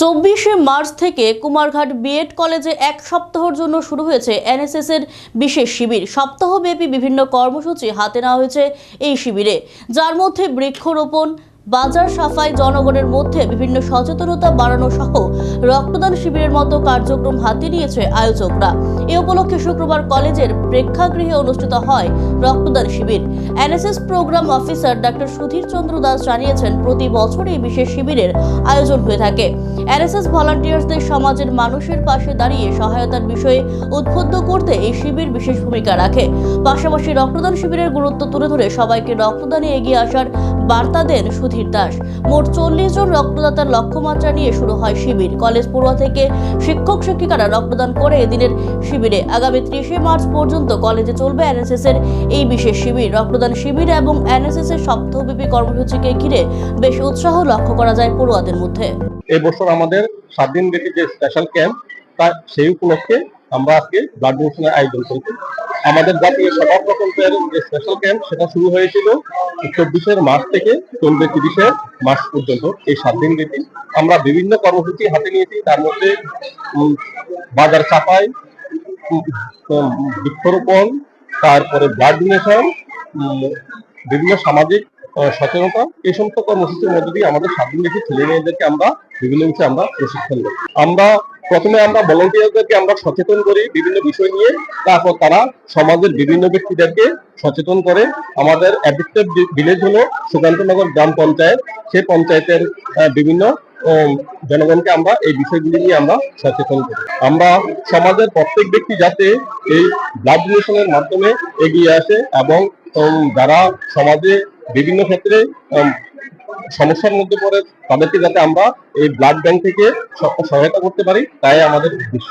চব্বিশে মার্চ থেকে কুমারঘাট বিএড কলেজে এক সপ্তাহর জন্য শুরু হয়েছে এনএসএস এর বিশেষ শিবির। সপ্তাহব্যাপী বিভিন্ন কর্মসূচি হাতে নেওয়া হয়েছে এই শিবিরে। যার মধ্যে বৃক্ষরোপণ বাজার সাফাই জনগণের মধ্যে বিভিন্ন সচেতনতা বাড়ানো সহ রক্তদান শিবিরের মতো কার্যক্রম হাতে নিয়েছে আয়োজকরা। এ উপলক্ষে শুক্রবার কলেজের প্রেক্ষাগৃহে অনুষ্ঠিত হয় রক্তদান শিবির। NSS program officer doctor Sudhir Chandra Das জানিয়েছেন, প্রতি বছর এই বিশেষ শিবিরের আয়োজন হয়ে থাকে। এনএসএস ভলান্টিয়ার্সদের সমাজের মানুষের পাশে দাঁড়িয়ে সহায়তার বিষয়ে উদ্বুদ্ধ করতে এই শিবির বিশেষ ভূমিকা রাখে। পাশাপাশি রক্তদান শিবিরের গুরুত্ব তুলে ধরে সবাইকে রক্তদানে এগিয়ে আসার বার্তা দেন সুধীর দাস। মোট চল্লিশ জন রক্তদাতার লক্ষ্যমাত্রা নিয়ে শুরু হয় শিবির। কলেজ পড়ুয়া থেকে শিক্ষক, শিক্ষিকারা রক্তদান করে এদিনের শিবিরে। আগামী ত্রিশে মার্চ পর্যন্ত কলেজে চলবে এনএসএস এর এই বিশেষ শিবির। রক্তদান শিবির এবং এনএসএস এর সপ্তাহব্যাপী কর্মসূচিকে ঘিরে বেশ উৎসাহ লক্ষ্য করা যায় পড়ুয়াদের মধ্যে। এই বছর আমাদের সাত দিন ব্যাপী যে স্পেশাল ক্যাম্প তা সেই উপলক্ষে আমরা আজকে ব্লাড ডোনেশনের আয়োজন করেছি। আমাদের জাতীয় সেবা প্রকল্পের যে স্পেশাল ক্যাম্প সেটা শুরু হয়েছিল চব্বিশের মার্চ থেকে চলবে তিরিশের মার্চ পর্যন্ত এই সাত দিন ব্যাপী। আমরা বিভিন্ন কর্মসূচি হাতে নিয়েছি তার মধ্যে বাজার উম, বৃক্ষরোপণ তারপরে ব্লাড ডোনেশন বিভিন্ন সামাজিক সচেতনতা এই সমস্ত কর্মসূচির মধ্যে দিয়ে আমাদের সাত দিন ব্যাপী ছেলে মেয়েদেরকে আমরা বিভিন্ন বিষয়ে আমরা প্রশিক্ষণ দিই আমরা প্রথমে আমরা ভলেন্টিয়ারদেরকে আমরা সচেতন করি বিভিন্ন বিষয় নিয়ে, তারপর তারা সমাজের বিভিন্ন ব্যক্তিদেরকে সচেতন করে। আমাদের অ্যাডিক্টেড ভিলেজ হলো সুকান্তনগর গ্রাম পঞ্চায়েত। সেই পঞ্চায়েতের বিভিন্ন জনগণকে আমরা এই বিষয়গুলি নিয়ে আমরা সচেতন করি। আমরা সমাজের প্রত্যেক ব্যক্তি যাতে এই ব্লাড ডোনেশনের মাধ্যমে এগিয়ে আসে এবং যারা সমাজে বিভিন্ন ক্ষেত্রে সমস্যার মধ্যে পড়ে, তাদেরকে যাতে আমরা এই ব্লাড ব্যাংক থেকে সহায়তা করতে পারি, তাই আমাদের উদ্দেশ্য।